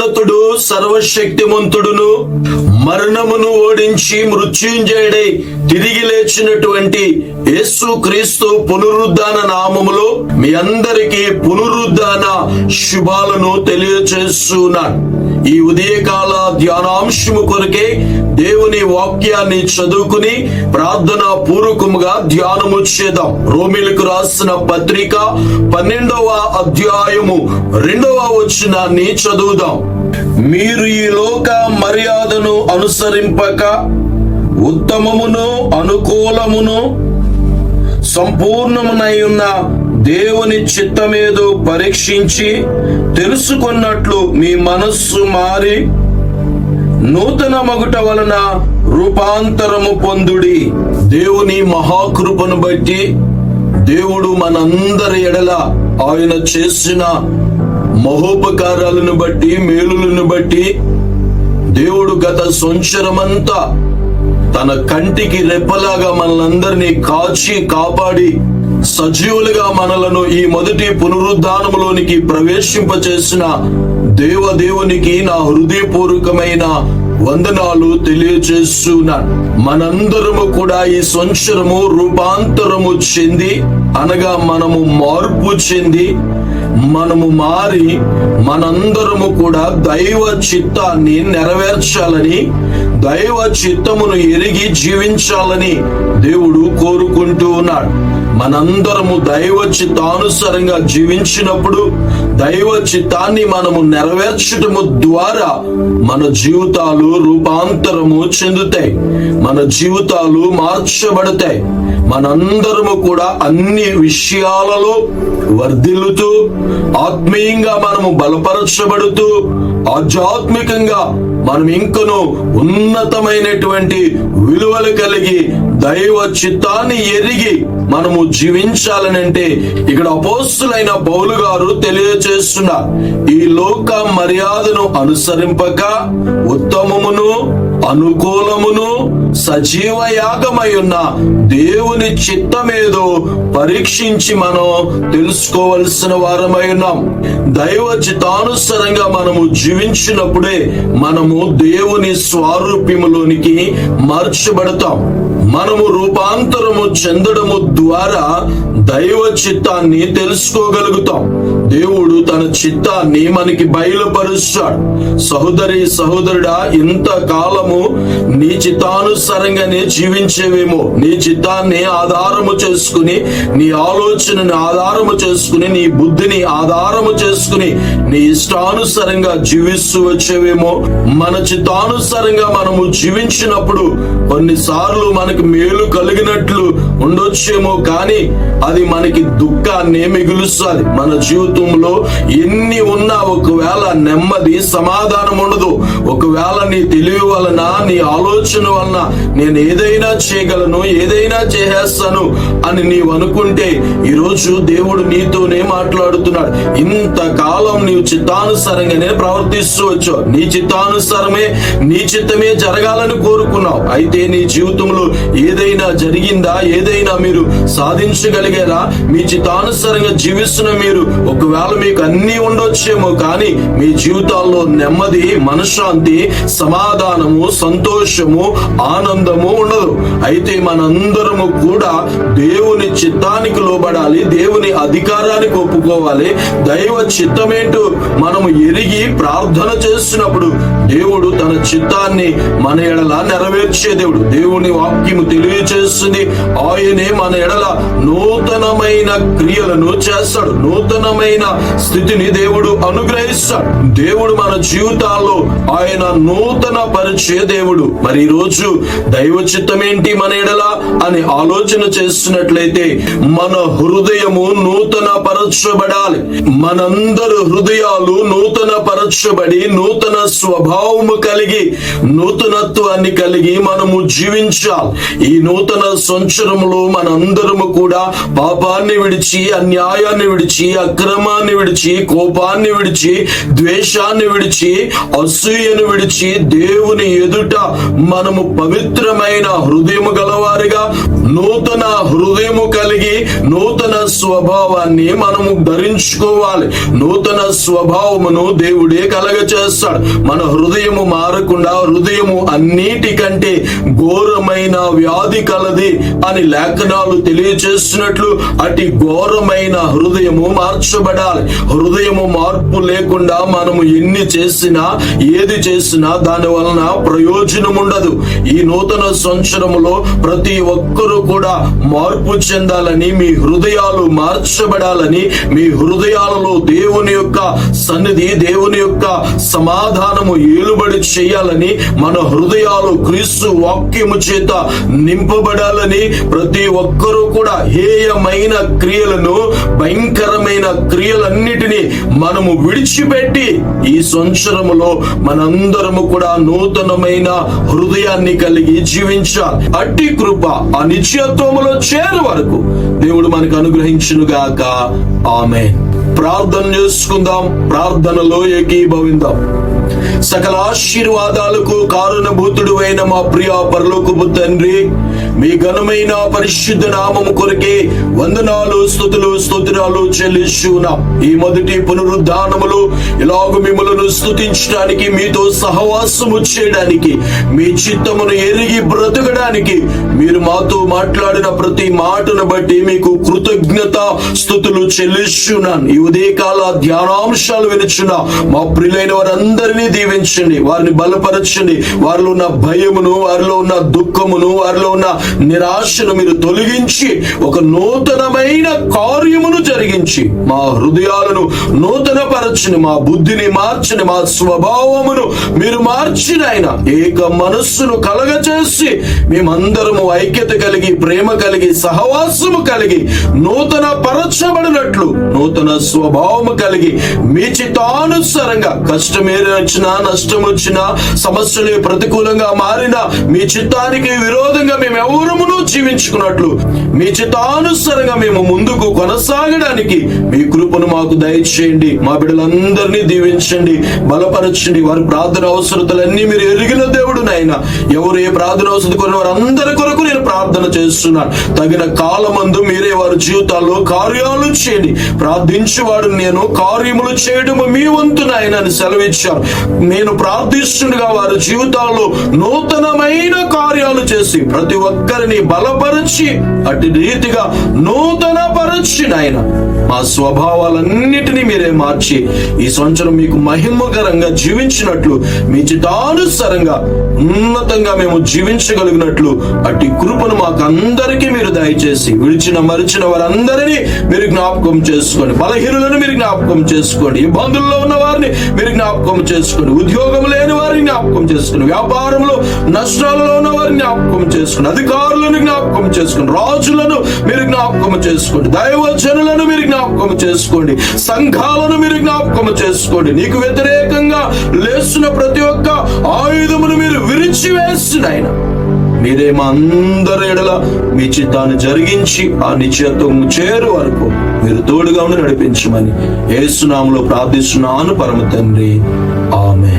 సర్వోన్నతుడు సర్వశక్తిమంతుడును మరణమును ఓడించి మృత్యుంజయుడై తిరిగి లేచినటువంటి యేసు క్రీస్తు పునరుద్ధాన నామములో మీ అందరికీ పునరుద్ధాన శుభాలను తెలియచేస్తున్నాను. ఈ ఉదయకాల ధ్యానాంశము కొరకే దేవుని వాక్యాన్ని చదువుకుని ప్రార్థన పూర్వకముగా ధ్యానము చేద్దాం. రోమిలకు రాసిన పత్రిక పన్నెండవ అధ్యాయము రెండవ వచనాన్ని చదువుదాం. మీరు ఈ లోక మర్యాదను అనుసరింపక ఉత్తమమును అనుకూలమును సంపూర్ణమునై ఉన్న దేవుని చిత్తమేదో పరీక్షించి తెలుసుకున్నట్లు మీ మనస్సు మారి నూతన మగుట వలన రూపాంతరము పొందుడి. దేవుని మహాకృపను బట్టి దేవుడు మనందరి ఎడల ఆయన చేసిన మహోపకారాలను బట్టి మేలులను బట్టి దేవుడు గత సంవత్సరమంతా తన కంటికి రెప్పలాగా మనలందరినీ కాచి కాపాడి సజీవులుగా మనలను ఈ మొదటి పునరుద్ధానములోనికి ప్రవేశింపచేసిన దేవదేవునికి నా హృదయపూర్వకమైన వందనాలు తెలియజేస్తున్నాను మనందరము కూడా ఈ సంవత్సరము రూపాంతరము చెంది అనగా మనము మార్పు చెంది మనము మారి మనందరము కూడా దైవ చిత్తాన్ని నెరవేర్చాలని దైవ చిత్తమును ఎరిగి జీవించాలని దేవుడు కోరుకుంటూ ఉన్నాడు. మనందరము దైవ చిత్తానుసారంగా జీవించినప్పుడు దైవ చిత్తాన్ని మనము నెరవేర్చటము ద్వారా మన జీవితాలు రూపాంతరము చెందుతాయి. మన జీవితాలు మార్చబడతాయి. మనందరము కూడా అన్ని విషయాలలో వర్ధిల్లుతూ ఆత్మీయంగా మనము బలపరచబడుతూ ఆధ్యాత్మికంగా మనం ఇంకను ఉన్నతమైనటువంటి విలువలు కలిగి దైవ చిత్తాన్ని ఎరిగి మనము జీవించాలనంటే ఇక్కడ అపోస్తులైన పౌలు గారు తెలియజేస్తున్నారు ఈ లోక మర్యాదను అనుసరింపక ఉత్తమమును అనుకూలమును సజీవ యాగమై ఉన్న దేవుని చిత్తమేదో పరీక్షించి మనం తెలుసుకోవలసిన వారమై ఉన్నాం. దైవ చిత్తానుసారంగా మనము జీవించినప్పుడే మనము దేవుని స్వారూప్యములోనికి మార్చబడతాం. మనము రూపాంతరము చెందడము ద్వారా దైవ చిత్తాన్ని తెలుసుకోగలుగుతాం. దేవుడు తన చిత్తాన్ని మనకి బయలుపరుస్తాడు. సహోదరి సహోదరుడా ఇంత కాలం మనము నీ చిత్తానుసారంగానే జీవించేవేమో? నీ చిత్తాన్ని ఆధారము చేసుకుని నీ ఆలోచనని ఆధారము చేసుకుని నీ బుద్ధిని ఆధారము చేసుకుని నీ ఇష్టానుసారంగా జీవిస్తూ వచ్చేవేమో? మన చిత్తానుసారంగా మనము జీవించినప్పుడు కొన్నిసార్లు మనకు మేలు కలిగినట్లు ఉండొచ్చేమో కానీ అది మనకి దుఃఖాన్ని మిగులుస్తుంది. మన జీవితంలో ఎన్ని ఉన్నా ఒకవేళ నెమ్మది సమాధానం ఉండదు. ఒకవేళ నీ తెలివి వలన నీ ఆలోచన వలన నేను ఏదైనా చేయగలను ఏదైనా చేసేస్తాను అని నీవు అనుకుంటే ఈరోజు దేవుడు నీతోనే మాట్లాడుతున్నాడు. ఇంతకాలం నీవు చిత్తానుసారంగానే ప్రవర్తిస్తూ వచ్చావు. నీ చిత్తానుసారమే నీ చిత్తమే జరగాలని కోరుకున్నావు. అయితే నీ జీవితంలో ఏదైనా జరిగిందా? ఏదైనా మీరు సాధించగలిగారా? మీ చిత్తానుసారంగా జీవిస్తున్న మీరు ఒకవేళ మీకు అన్ని ఉండొచ్చేమో కానీ మీ జీవితాల్లో నెమ్మది మనశ్శాంతి సమాధానము సంతోషము ఆనందము ఉండదు. అయితే మనందరము కూడా దేవుని చిత్తానికి లోబడాలి దేవుని అధికారానికి ఒప్పుకోవాలి. దైవ చిత్తమేంటో మనము ఎరిగి ప్రార్థన చేస్తున్నప్పుడు దేవుడు తన చిత్తాన్ని మన ఎడల నెరవేర్చే దేవుడు. దేవుని వాక్యము తెలియచేస్తుంది. ఆయనే మన ఎడల నూతనమైన క్రియలను చేస్తాడు. నూతనమైన స్థితిని దేవుడు అనుగ్రహిస్తాడు. దేవుడు మన జీవితాల్లో ఆయన నూతన పరిచే దేవుడు. మరి రోజు దైవ చిత్తం ఏంటి మన ఎడల అని ఆలోచన చేస్తున్నట్లయితే మన హృదయము నూతన పరచబడాలి. మనందరు హృదయాలు నూతన పరచబడి నూతన స్వభావము కలిగి నూతనత్వాన్ని కలిగి మనము జీవించాలి. ఈ నూతన సంవత్సరములో మనందరము కూడా పాపాన్ని విడిచి అన్యాయాన్ని విడిచి అక్రమాన్ని విడిచి కోపాన్ని విడిచి ద్వేషాన్ని విడిచి అసూయను విడిచి దేవుని ఎదుట మనము పవిత్రమైన హృదయము గలవారిగా నూతన హృదయము కలిగి నూతన స్వభావాన్ని మనము ధరించుకోవాలి. నూతన స్వభావమును దేవుడే కలగ చేస్తాడు మన హృదయము మారకుండా హృదయము అన్నిటికంటే ఘోరమైన వ్యాధి కలది అని లేఖనాలు తెలియచేస్తున్నట్లు అటు ఘోరమైన హృదయము మార్చబడాలి. హృదయము మార్పు లేకుండా మనము ఎన్ని చేసినా ఏది చేసినా దాని వలన ప్రయోజనం ఉండదు. ఈ నూతన సంవత్సరములో ప్రతి ఒక్కరూ కూడా మార్పు చెందాలని మీ హృదయాలు మార్చబడాలి. మార్చబడాలని మీ హృదయాలలో దేవుని యొక్క సన్నిధి దేవుని యొక్క సమాధానము ఏలుబడి చేయాలని మన హృదయాలు క్రీస్తు వాక్యము చేత నింపబడాలని ప్రతి ఒక్కరూ కూడా హేయమైన క్రియలను భయంకరమైన క్రియలన్నిటినీ మనము విడిచిపెట్టి ఈ సంవత్సరములో మనందరము కూడా నూతనమైన హృదయాన్ని కలిగి జీవించాలి. అట్టి కృప ఆ నిశ్చయత్వములో చేరు వరకు దేవుడు మనకు అనుగ్రహించునుగాక. గాక ఆమె ప్రార్థన చేసుకుందాం ప్రార్థనలో ఏకీభవిందాం. సకల ఆశీర్వాదాలకు కారణభూతుడు అయిన మా ప్రియ పరలోకపు తండ్రి మీ ఘనమైన పరిశుద్ధ నామము కొరకే వందనాలు స్థుతులు స్తోత్రాలు చెల్లిస్తున్నాం ఈ మొదటి పునరుద్ధానములు ఇలాగ మిమ్మలను స్థుతించడానికి మీతో సహవాసము చేయడానికి మీ చిత్తమును ఎరిగి బ్రతకడానికి మీరు మాతో మాట్లాడిన ప్రతి మాటను బట్టి మీకు కృతజ్ఞత స్థుతులు చెల్లిస్తున్నాను ఈ ఉదయకాల ధ్యానాంశాలు వినుచున్న మా ప్రియులైన వారందరినీ దీవించండి. వారిని బలపరచండి. వారిలో ఉన్న భయమును వారిలో ఉన్న దుఃఖమును వారిలో ఉన్న నిరాశను మీరు తొలగించి ఒక నూతనమైన కార్యమును జరిగించి మా హృదయాలను నూతనపరచని మా బుద్ధిని మార్చని మా స్వభావమును మీరు మార్చిన ఆయన. ఏక మనస్సును కలగచేసి మేమందరము ఐక్యత కలిగి ప్రేమ కలిగి సహవాసము కలిగి నూతన పరచబడినట్లు నూతన స్వభావము కలిగి మీ చిత్తానుసారంగా కష్టం వచ్చినా నష్టం వచ్చినా సమస్యలు ప్రతికూలంగా మారినా మీ చిత్తానికి విరోధంగా మేము దూరమును జీవించుకున్నట్లు మీ చిత్తానుసరంగా మేము ముందుకు కొనసాగడానికి మీ కృపను మాకు దయచేయండి. మా బిడ్డలందరినీ దీవించండి బలపరచండి. వారి ప్రార్థన అవసరతలన్నీ మీరు ఎరిగిన దేవుడు నాయన. ఎవరు ఏ ప్రార్థన అవసరం వారు వారందరి కొరకు నేను ప్రార్థన చేస్తున్నాను. తగిన కాలమందు మీరే వారి జీవితాల్లో కార్యాలు చేయండి. ప్రార్థించేవాడు నేను కార్యములు చేయడము మీ వంతు నాయన అని సెలవిచ్చారు నేను ప్రార్థిస్తుండగా వారి జీవితాల్లో నూతనమైన కార్యాలు చేసి ప్రతి ఒక్క ఒక్కరిని బలపరిచి అటు రీతిగా నూతన పరచి నాయన మా స్వభావాలన్నిటినీ మీరే మార్చి ఈ సంవత్సరం మీకు మహిమకరంగా జీవించినట్లు మీ చితానుసారంగా ఉన్నతంగా మేము జీవించగలిగినట్లు అట్టి కృపను మాకు అందరికీ మీరు దయచేసి విడిచిన మరిచిన వారందరినీ మీరు జ్ఞాపకం చేసుకోండి. బలహీనులను మీరు జ్ఞాపకం చేసుకోండి. ఇబ్బందుల్లో ఉన్న వారిని మీరు జ్ఞాపకం చేసుకోండి. ఉద్యోగం లేని వారిని జ్ఞాపకం చేసుకోండి. వ్యాపారంలో నష్టాలలో ఉన్న వారిని జ్ఞాపకం చేసుకోండి. అధికారులను జ్ఞాపకం చేసుకోండి. రాజులను మీరు జ్ఞాపకం చేసుకోండి. దైవజనులను మీరు జ్ఞాపకం జ్ఞాపకం చేసుకోండి. సంఘాలను మీరు జ్ఞాపకం చేసుకోండి. నీకు వ్యతిరేకంగా లేస్తున్న ప్రతి ఒక్క ఆయుధమును మీరు విరిచి విరిచివేస్తున్న ఆయన మీరే మా అందరి ఎడల మీ చిత్తాన్ని జరిగించి ఆ నిశ్చయత్వం చేరు వరకు మీరు తోడుగా ఉండి నడిపించమని ఏసునాములో ప్రార్థిస్తున్నాను పరమ తండ్రి. ఆమె